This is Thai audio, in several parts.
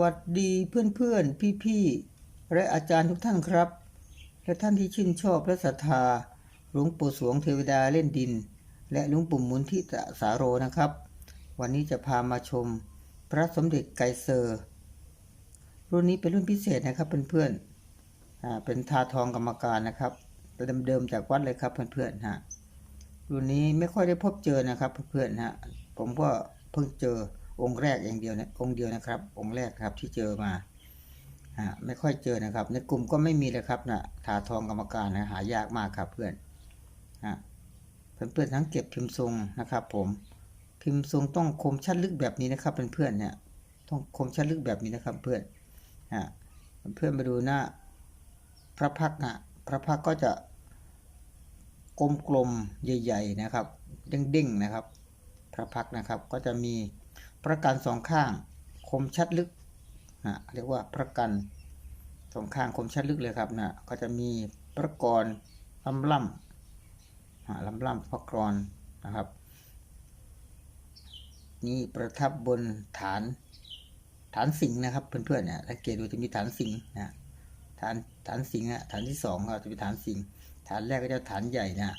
วัสดีเพื่อนๆ พี่ๆ และอาจารย์ทุกท่านครับ และท่านที่ชื่นชอบและศรัทธาหลวงปู่สวงเทวดาเล่นดิน และหลวงปู่มุนที่ตะสาโรนะครับ วันนี้จะพามาชมพระสมเด็จไกเซอร์ รุ่นนี้เป็นรุ่นพิเศษนะครับเพื่อนๆเป็นทาทองกรรมการนะครับเดิมๆจากวัดเลยครับเพื่อนๆฮะรุ่นนี้ไม่ค่อยได้พบเจอนะครับเพื่อนๆฮะผมก็เพิ่งเจอ องค์แรกอย่างเดียวนะองค์เดียวนะครับ องค์แรกครับที่เจอมาฮะไม่ค่อยเจอนะครับ ในกลุ่มก็ไม่มีเลยครับนะทาทองกรรมการนะหายากมากครับเพื่อนฮะเพื่อนๆทั้งเก็บพิมพ์ทรงนะครับ ผมพิมพ์ทรงต้องคมชัดลึกแบบนี้นะครับเพื่อนๆเนี่ยต้องคมชัดลึกแบบนี้นะครับเพื่อนอะเพื่อนมาดูหน้าพระพักนะพระพักก็จะกลมๆใหญ่ ๆนะครับ เด้งๆนะครับ พระพักนะครับก็จะมี ประกันสองข้างคมชัดลึกนะเรียกว่าประกันสองข้างคมชัดลึกเลยครับนะก็จะมีประกรลำล่ำลำล่ำพระกรนะครับ นี่ประทับบนฐานฐานสิงนะครับเพื่อนๆเนี่ยสังเกตดูจะมีฐานสิงนะฐานฐานสิงนะฐานที่สองก็จะเป็นฐานสิงฐานแรกก็จะฐานใหญ่นะ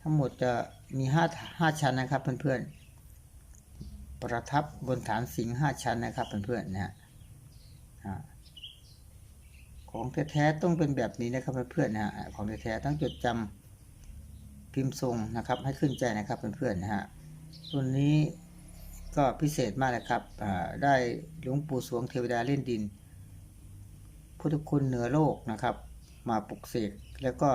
ทั้งหมดจะมีห้าห้าชั้นนะครับเพื่อนๆ ประทับบนฐานสิงห้าชั้นนะครับเพื่อนๆนะฮะอ่าของแท้ๆต้องเป็นแบบนี้นะครับเพื่อนๆนะฮะของแท้ๆต้องจดจำพิมพ์ทรงนะครับ ให้ขึ้นใจนะครับเพื่อนๆนะฮะรุ่นนี้ก็พิเศษมากเลยครับได้หลวงปู่สวงเทวดาเล่นดิน พุทธคุณเหนือโลกนะครับ มาปลุกเสกแล้วก็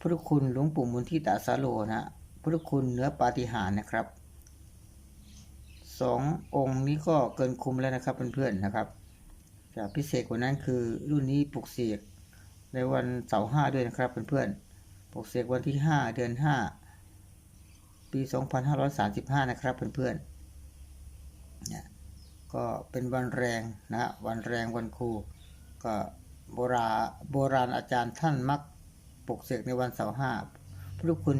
พุทธคุณหลวงปู่มุนที่ตาสาโลนะพุทธคุณเหนือปาฏิหาริย์นะครับ สององค์นี้ก็เกินคุ้มแล้วนะครับเพื่อนๆนะครับจะพิเศษกว่านั้นคือรุ่นนี้ปลุกเสกในวันเสาร์ห้าด้วยนะครับเพื่อนๆปลุกเสกวันที่ห้าเดือนห้าปี 2535 นะครับเพื่อนๆเนี่ยก็เป็นวันแรงนะฮะวันแรงวันครูก็โบราโบราณอาจารย์ท่านมักปลุกเสกในวันเสาร์ห้าพระคุณ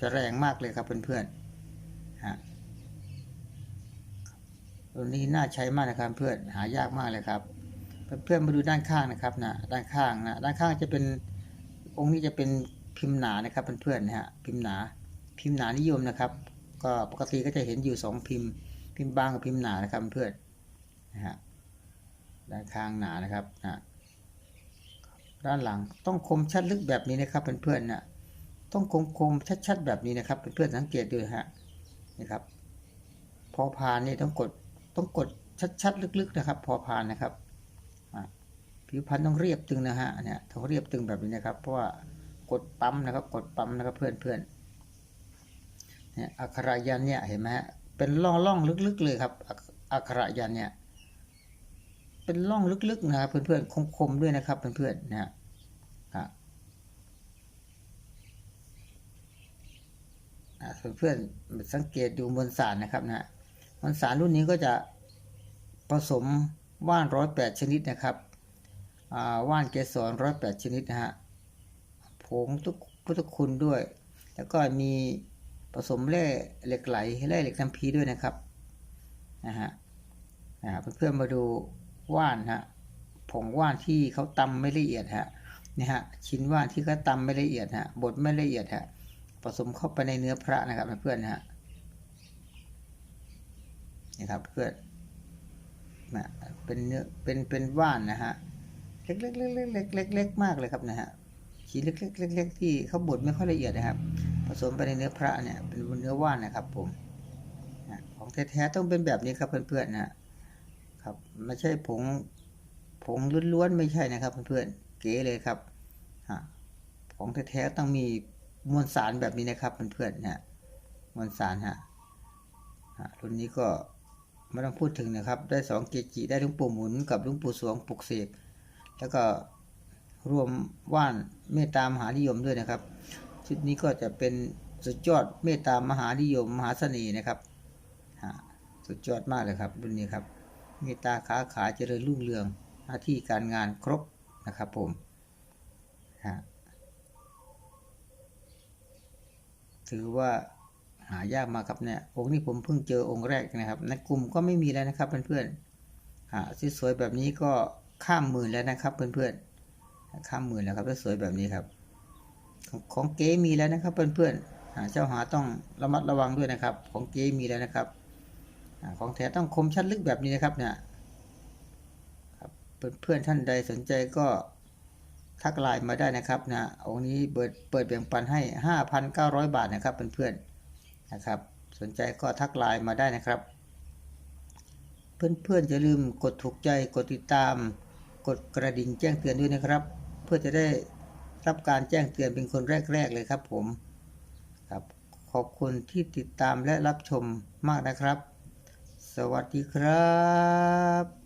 จะแรงมากเลยครับเพื่อนๆฮะ ตัวนี้น่าใช้มากนะครับเพื่อนหายากมากเลยครับ เพื่อนมาดูด้านข้างนะครับนะด้านข้างนะด้านข้างจะเป็นองค์นี้จะเป็นพิมพ์หนานะครับเพื่อนๆนะฮะพิมพ์หนาพิมพ์หนานิยมนะครับ ก็ปกติก็จะเห็นอยู่สองพิมพ์ พิมพ์บางกับพิมพ์หนานะครับเพื่อนนะฮะด้านข้างหนานะครับนะด้านหลังต้องคมชัดลึกแบบนี้นะครับเพื่อนๆนะต้องคมคมชัดๆแบบนี้นะครับเพื่อนๆสังเกตดูฮะนะครับพอพานนี่ต้องกด ต้องกดชัดๆลึกๆนะครับ พอพานนะครับผิวพันธุ์ต้องเรียบตึงนะฮะเนี่ยต้องเรียบตึงแบบนี้นะครับ เพราะว่ากดปั๊มนะครับ กดปั๊มนะครับเพื่อนๆเนี่ยอักขระยันเนี่ยเห็นไหมฮะเป็นร่องร่องลึกๆเลยครับอักขระยันเนี่ย เป็นร่องลึกๆนะครับเพื่อนๆคมๆด้วยนะครับเพื่อนๆนะฮะเพื่อนๆสังเกตดูมวลสารนะครับนะ มวลสารรุ่นนี้ก็จะผสมว่านร้อยแปดชนิดนะครับว่านเกสรร้อยแปดชนิดนะฮะผงทุกพุทธคุณด้วย แล้วก็มีผสมแร่เหล็กไหลแร่เหล็กน้ำพีด้วยนะครับนะฮะเพื่อนๆมาดูว่านฮะผงว่านที่เขาตำไม่ละเอียดฮะนี่ฮะชิ้นว่านที่เขาตำไม่ละเอียดฮะบดไม่ละเอียดฮะผสมเข้าไปในเนื้อพระนะครับเพื่อนๆนะ ฮะครับเพื่อนะเป็นเนื้อเป็นเป็นว่านนะฮะเล็กๆเล็กๆเล็กๆมากเลยครับนะฮะชิ้นเล็กๆเล็กที่เขาบดไม่ค่อยละเอียดนะครับ ผสมไปในเนื้อพระเนี่ยเป็นเนื้อว่านนะครับผมของแท้ๆต้องเป็นแบบนี้ครับเพื่อนๆนะครับไม่ใช่ผงผงล้วนๆไม่ใช่นะครับเพื่อนๆเก๋เลยครับของแท้ๆต้องมีมวลสารแบบนี้นะครับเพื่อนๆนะมวลสารฮะรุ่นนี้ก็ ไม่ต้องพูดถึงนะครับ ได้สองเกจิได้ลุงปู่หมุนกับลุงปู่สวงปลุกเสกแล้วก็รวมว่านเมตตามหานิยมด้วยนะครับ ชุดนี้ก็จะเป็นสุดยอดเมตตามหานิยมมหาเสน่ห์นะครับสุดยอดมากเลยครับรุ่นนี้ครับเมตตาขาขาเจริญรุ่งเรืองหน้าที่การงานครบนะครับผมถือว่า หายากมากครับเนี่ยองค์นี้ผมเพิ่งเจอองค์แรกนะครับ ในกลุ่มก็ไม่มีแล้วนะครับเพื่อนๆอ่าสวยๆแบบนี้ก็ข้ามหมื่นแล้วนะครับ เพื่อนๆข้ามหมื่นแล้วครับถ้าสวยแบบนี้ครับ ของของเก๋มีแล้วนะครับ เพื่อนๆเจ้าหาต้องระมัดระวังด้วยนะครับ ของเก๋มีแล้วนะครับอของแท้ต้องคมชัดลึกแบบนี้นะครับเนี่ยครับเพื่อนๆท่านใดสนใจก็ทักไลน์มาได้นะครับนะองค์นี้เปิดเปิดแบ่งปันให้ 5,900 บาทนะครับเพื่อนๆ นะครับ สนใจก็ทักไลน์มาได้นะครับ เพื่อนๆอย่าลืมกดถูกใจกดติดตาม กดกระดิ่งแจ้งเตือนด้วยนะครับ เพื่อจะได้รับการแจ้งเตือนเป็นคนแรก ๆ เลยครับผมครับขอบคุณที่ติดตามและรับชมมากนะครับ สวัสดีครับ